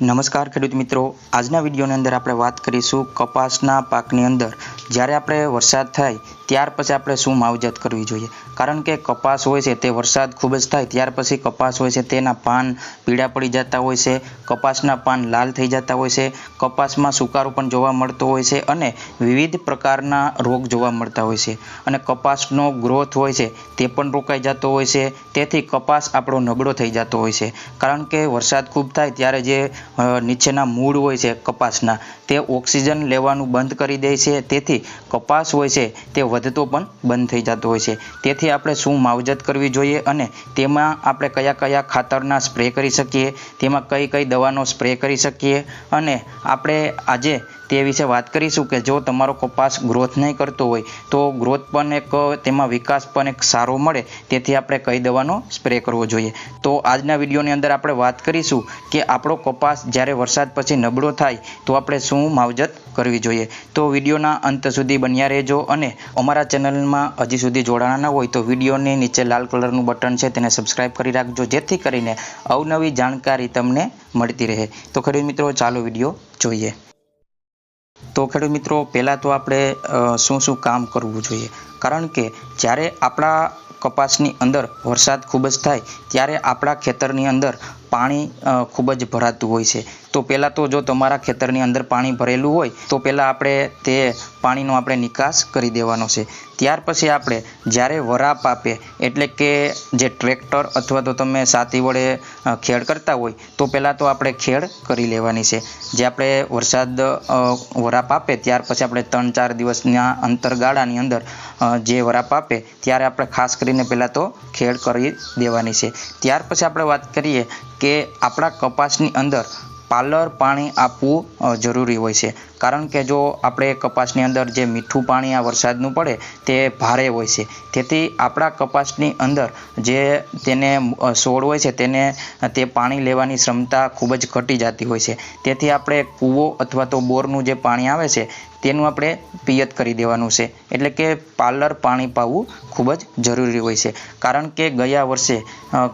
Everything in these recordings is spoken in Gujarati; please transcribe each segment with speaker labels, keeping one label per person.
Speaker 1: નમસ્કાર ખેડૂત મિત્રો. આજના વિડીયોની અંદર આપણે વાત કરીશું કપાસના પાકની અંદર. જ્યારે આપણે વરસાદ થાય ત્યાર પછી આપણે શું માવજત કરવી જોઈએ? કારણ કે કપાસ હોય છે તે વરસાદ ખૂબ જ થાય, ત્યાર પછી કપાસ હોય છે તેના પાન પીળા પડી જતા હોય છે, કપાસના પાન લાલ થઈ જતા હોય છે, કપાસમાં સુકારો પણ જોવા મળતો હોય છે અને વિવિધ પ્રકારના રોગ જોવા મળતા હોય છે. અને કપાસનો ગ્રોથ હોય છે તે પણ રોકાઈ જતો હોય છે, તેથી કપાસ આપણો નબળો થઈ જતો હોય છે. કારણ કે વરસાદ ખૂબ થાય ત્યારે જે નીચેના મૂળ હોય છે કપાસના, તે ઓક્સિજન લેવાનું બંધ કરી દે છે, તેથી કપાસ હોય છે તે વધતો પણ બંધ થઈ જતો હોય છે. તેથી આપણે શું માવજત કરવી જોઈએ અને તેમાં આપણે કયા કયા ખાતરના સ્પ્રે કરી શકીએ? તેમાં કઈ કઈ દવાનો સ્પ્રે કરી શકીએ? અને આપણે આજે તે વિશે વાત કરીશું કે જો તમારો કપાસ ગ્રોથ નહીં કરતો હોય, તો ગ્રોથ પણ એક, તેમાં વિકાસ પણ એક સારો મળે. તેથી આપણે કઈ દવાનો સ્પ્રે કરવો જોઈએ? તો આજના વિડીયોની અંદર આપણે વાત કરીશું કે આપણો કપાસ જ્યારે વરસાદ પછી નબળો થાય, તો આપણે શું માવજત કરવી જોઈએ? તો વિડીયોના અંત સુધી બન્યા રહેજો અને અમારા ચેનલમાં હજી સુધી જોડાણા ન હોય તો વિડીયોની નીચે લાલ કલરનું બટન છે તેને સબસ્ક્રાઇબ કરી રાખજો, જેથી કરીને અવનવી જાણકારી તમને મળતી રહે. તો ખરી મિત્રો, ચાલો વીડિયો જોઈએ. તો ખેડૂત મિત્રો, પહેલાં તો આપણે શું શું કામ કરવું જોઈએ? કારણ કે જ્યારે આપણા કપાસની અંદર વરસાદ ખૂબ જ થાય ત્યારે આપણા ખેતરની અંદર પાણી ખૂબ જ ભરાતું હોય છે. તો પહેલાં તો જો તમારા ખેતરની અંદર પાણી ભરેલું હોય, તો પહેલાં આપણે તે પાણીનો આપણે નિકાસ કરી દેવાનો છે. ત્યાર પછી આપણે જ્યારે વરાપ આપે એટલે કે જે ટ્રેક્ટર અથવા તો તમે સાથી વડે ખેડ કરતા હોય, તો પહેલાં તો આપણે ખેડ કરી લેવાની છે. જે આપણે વરસાદ વરા આપે ત્યાર પછી આપણે ત્રણ ચાર દિવસના અંતરગાળાની અંદર જે વરાપ આપે, ત્યારે આપણે ખાસ કરીને પહેલાં તો ખેડ કરી દેવાની છે. ત્યાર પછી આપણે વાત કરીએ કે આપણા કપાસની અંદર પાલર પાણી આપવું જરૂરી હોય છે. કારણ કે જો આપણે કપાસની અંદર જે મીઠું પાણી આ વરસાદનું પડે, તે ભારે હોય છે. તેથી આપણા કપાસની અંદર જે તેને છોડ હોય છે, તેને તે પાણી લેવાની ક્ષમતા ખૂબ જ ઘટી જતી હોય છે. તેથી આપણે કૂવો અથવા તો બોરનું જે પાણી આવે છે, તેનું આપણે પિયત કરી દેવાનું છે. એટલે કે પાર્લર પાણી પાવું ખૂબ જ જરૂરી હોય છે. કારણ કે ગયા વર્ષે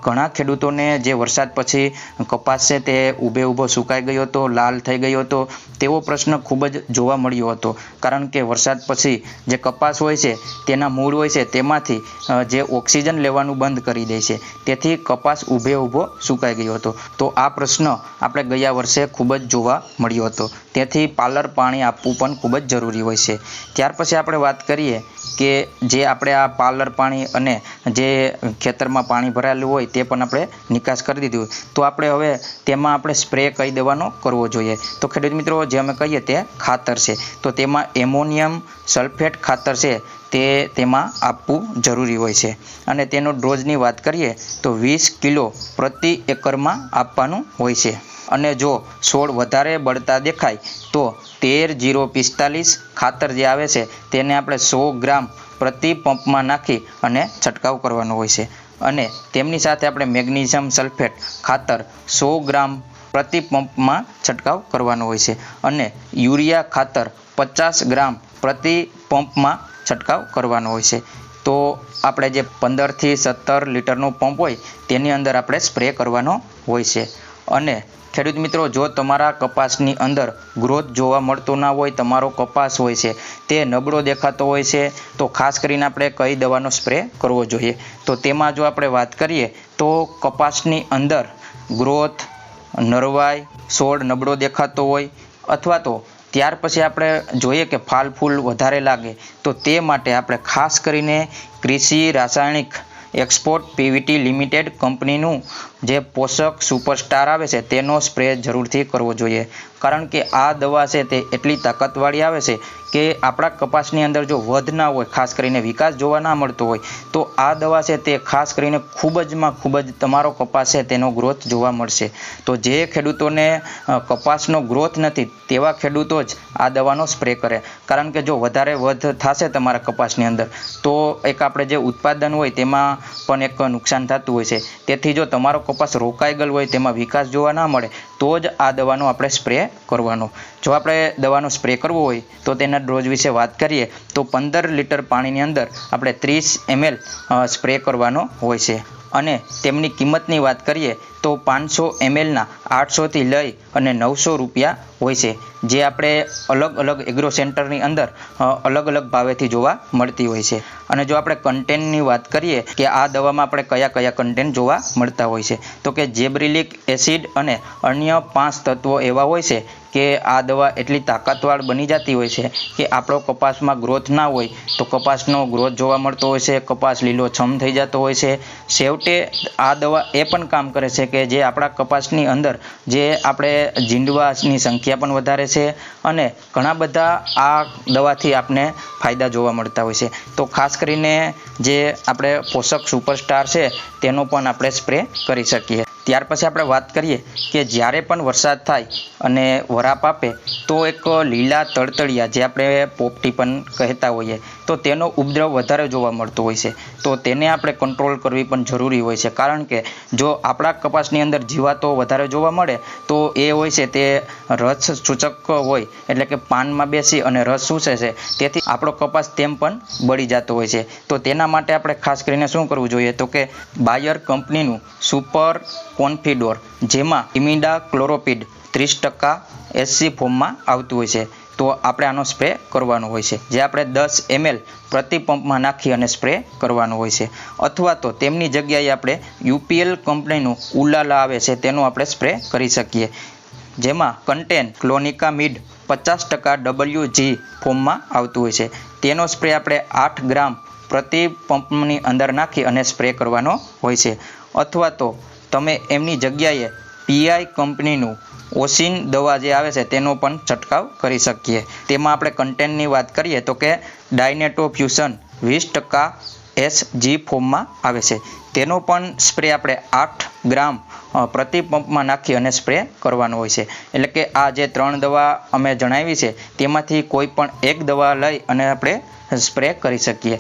Speaker 1: ઘણા ખેડૂતોને જે વરસાદ પછી કપાસ છે તે ઊભે ઊભો સુકાઈ ગયો હતો, લાલ થઈ ગયો હતો, તેવો પ્રશ્ન ખૂબ જ જોવા મળ્યો હતો. કારણ કે વરસાદ પછી જે કપાસ હોય છે, તેના મૂળ હોય છે, તેમાંથી જે ઓક્સિજન લેવાનું બંધ કરી દે છે. તેથી કપાસ ઊભે ઊભો સુકાઈ ગયો હતો. તો આ પ્રશ્ન આપણે ગયા વર્ષે ખૂબ જ જોવા મળ્યો હતો. તેથી પાર્લર પાણી આપવું પણ ખૂબ જ જરૂરી હોય છે. ત્યાર પછી આપણે વાત કરીએ કે જે આપણે આ પાર્લર પાણી અને જે ખેતરમાં પાણી ભરાયેલું હોય, તે પણ આપણે નિકાસ કરી દીધું. તો આપણે હવે તેમાં આપણે સ્પ્રે કઈ દેવાનો કરવો જોઈએ. તો ખેડૂત મિત્રો, જે અમે કહીએ તે ખાતર છે. તો તેમાં એમોનિયમ સલ્ફેટ ખાતર છે, તે તેમાં આપવું જરૂરી હોય છે. અને તેનો ડોઝની વાત કરીએ, તો વીસ કિલો પ્રતિ એકરમાં આપવાનું હોય છે. અને જો છોડ વધારે બળતા દેખાય, તો તેર જીરો પિસ્તાલીસ ખાતર જે આવે છે, તેને આપણે સો ગ્રામ પ્રતિ પંપમાં નાખી અને છંટકાવ કરવાનો હોય છે. અને તેમની સાથે આપણે મેગ્નેશિયમ સલ્ફેટ ખાતર સો ગ્રામ પ્રતિ પંપમાં છંટકાવ કરવાનો હોય છે અને યુરિયા ખાતર પચાસ ગ્રામ પ્રતિ પંપમાં છંટકાવ કરવાનો હોય છે. તો આપણે જે પંદરથી સત્તર લીટરનું પંપ હોય તેની અંદર આપણે સ્પ્રે કરવાનો હોય છે. અને ખેડૂત મિત્રો, જો તમારા કપાસની અંદર ગ્રોથ જોવા મળતો ના હોય, તમારો કપાસ હોય છે, તે નબળો દેખાતો હોય છે, તો ખાસ કરીને આપણે કઈ દવાનો સ્પ્રે કરવો જોઈએ? તો તેમાં જો આપણે વાત કરીએ, તો કપાસની અંદર ગ્રોથ નરવાઈ છોડ નબળો દેખાતો હોય અથવા તો ત્યાર પછી આપણે જોઈએ કે ફાલ ફૂલ વધારે લાગે, તો તે માટે આપણે ખાસ કરીને કૃષિ રાસાયણિક એક્સપોર્ટ પીવીટી લિમિટેડ કંપનીનું જે પોષક સુપરસ્ટાર આવે છે, તેનો સ્પ્રે જરૂરથી કરવો જોઈએ. કારણ કે આ દવા છે તે એટલી તાકાતવાળી આવે છે કે આપણા કપાસની અંદર જો વધ ના હોય, ખાસ કરીને વિકાસ જોવા ના મળતો હોય, તો આ દવા છે તે ખાસ કરીને ખૂબ જમાં ખૂબ જ તમારો કપાસ છે તેનો ગ્રોથ જોવા મળશે. તો જે ખેડૂતોને કપાસનો ગ્રોથ નથી, તેવા ખેડૂતો જ આ દવાનો સ્પ્રે કરે. કારણ કે જો વધારે વધ થશે તમારા કપાસની અંદર, તો એક આપણે જે ઉત્પાદન હોય તેમાં પણ એક નુકસાન થતું હોય છે. તેથી જો તમારો કપાસ રોકાઈ ગયેલ હોય, તેમાં વિકાસ જોવા ના મળે તો જ આ દવાનો આપણે સ્પ્રે કરવાનો. જો આપણે દવાનો સ્પ્રે કરવો હોય, તો તેના ડોઝ વિશે વાત કરીએ, તો પંદર લીટર પાણીની અંદર આપણે ત્રીસ એમએલ સ્પ્રે કરવાનો હોય છે. અને તેમની કિંમતની વાત કરીએ, તો પાંચસો એમએલના આઠસોથી લઈ અને નવસો રૂપિયા હોય છે, જે આપણે અલગ અલગ એગ્રો સેન્ટરની અંદર અલગ અલગ ભાવેથી જોવા મળતી હોય છે. અને જો આપણે કન્ટેન્ટની વાત કરીએ કે આ દવામાં આપણે કયા કયા કન્ટેન્ટ જોવા મળતા હોય છે, તો કે જેબ્રિલિક એસિડ અને અન્ય પાંચ તત્વો એવા હોય છે કે આ દવા એટલી તાકાતવાળ બની જતી હોય છે કે આપણો કપાસમાં ગ્રોથ ના હોય, તો કપાસનો ગ્રોથ જોવા મળતો હોય છે, કપાસ લીલો છમ થઈ જતો હોય છે. છેવટે આ દવા એ પણ કામ કરે છે કે જે આપણા કપાસની અંદર, જે આપણે જીંડવાની સંખ્યા પણ વધારે છે અને ઘણા બધા આ દવાથી આપને ફાયદા જોવા મળતા હોય છે. તો ખાસ કરીને જે આપણે પોષક સુપરસ્ટાર છે, તેનો પણ આપણે સ્પ્રે કરી શકીએ. ત્યાર પછી આપણે વાત કરીએ કે જ્યારે પણ વરસાદ થાય અને વરાપ આપે, તો એક લીલા તળતળિયા જે આપણે પોપટી પણ કહેતા હોઈએ તો તેનો ઉપદ્રવ વધારે જોવા મળતો હોય છે. તો તેને આપણે કંટ્રોલ કરવી પણ જરૂરી હોય છે. કારણ કે જો આપણા કપાસની અંદર જીવાતો વધારે જોવા મળે, તો એ હોય છે તે રસ સૂચક હોય, એટલે કે પાનમાં બેસી અને રસ સૂચે છે. તેથી આપણો કપાસ તેમ પણ બળી જતો હોય છે. તો તેના માટે આપણે ખાસ કરીને શું કરવું જોઈએ? તો કે બાયર કંપનીનું સુપર કોન્ફિડોર, જેમાં ઇમિડા ક્લોરોપિડ ત્રીસ ટકા એસસી ફોર્મમાં આવતું હોય છે. તો આપણે આનો સ્પ્રે કરવાનો હોય છે. જે આપણે દસ એમએલ પ્રતિ પંપમાં નાખી અને સ્પ્રે કરવાનો હોય છે. અથવા તો તેમની જગ્યાએ આપણે યુપીએલ કંપનીનું ઉલાલા આવે છે, તેનો આપણે સ્પ્રે કરી શકીએ. જેમાં કન્ટેન ક્લોનિકા મીડ પચાસ ટકા ડબલ્યુ જી ફોર્મમાં આવતું હોય છે. તેનો સ્પ્રે આપણે આઠ ગ્રામ પ્રતિ પંપની અંદર નાખી અને સ્પ્રે કરવાનો હોય છે. અથવા તો તમે એમની જગ્યાએ પીઆઈ કંપનીનું ઓસિન દવા જે આવે છે તેનો પણ છંટકાવ કરી શકીએ. તેમાં આપણે કન્ટેન્ટની વાત કરીએ તો કે ડાયનેટો ફ્યુશન વીસ ટકા એસ જી ફોર્મમાં આવે છે. તેનો પણ સ્પ્રે આપણે આઠ ગ્રામ પ્રતિ પંપમાં નાખી અને સ્પ્રે કરવાનો હોય છે. એટલે કે આ જે ત્રણ દવા અમે જણાવી છે, તેમાંથી કોઈ પણ એક દવા લઈ અને આપણે સ્પ્રે કરી શકીએ.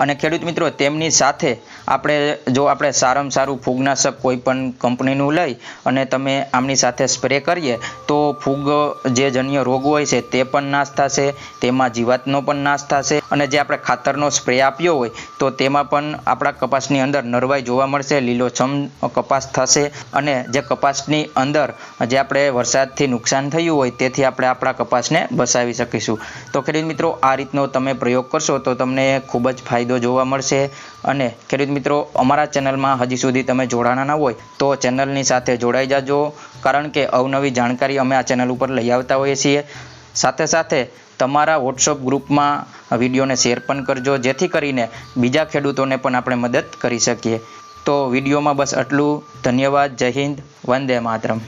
Speaker 1: અને ખેડૂત મિત્રો, તેમની સાથે આપણે જો આપણે સારામાં સારું ફૂગનાશક કોઈ પણ કંપનીનું લઈ અને તમે આમની સાથે સ્પ્રે કરીએ, તો ફૂગ જે જન્ય રોગ હોય છે તે પણ નાશ થશે, તેમાં જીવાતનો પણ નાશ થશે અને જે આપણે ખાતરનો સ્પ્રે આપ્યો હોય, તો તેમાં પણ આપણા કપાસની અંદર નરવાઈ જોવા મળશે, લીલોછમ કપાસ થશે અને જે કપાસની અંદર જે આપણે વરસાદથી નુકસાન થયું હોય તેથી આપણે આપણા કપાસને બચાવી શકીશું. તો ખેડૂત મિત્રો, આ રીતનો તમે પ્રયોગ કરશો તો તમને ખૂબ જ ફાયદો જોવા મળશે. અને ખેડૂત મિત્રો, અમારા ચેનલમાં હજી સુધી તમે જોડાણા ના હોય, તો ચેનલની સાથે જોડાઈ જાજો. કારણ કે અવનવી જાણકારી અમે આ ચેનલ ઉપર લઈ આવતા હોઈએ છીએ. સાથે સાથે તમારા વોટ્સઅપ ગ્રુપમાં વિડીયોને શેર પણ કરજો, જેથી કરીને બીજા ખેડૂતોને પણ આપણે મદદ કરી શકીએ. તો વિડીયોમાં બસ આટલું. ધન્યવાદ. જય હિન્દ. વંદે માતરમ.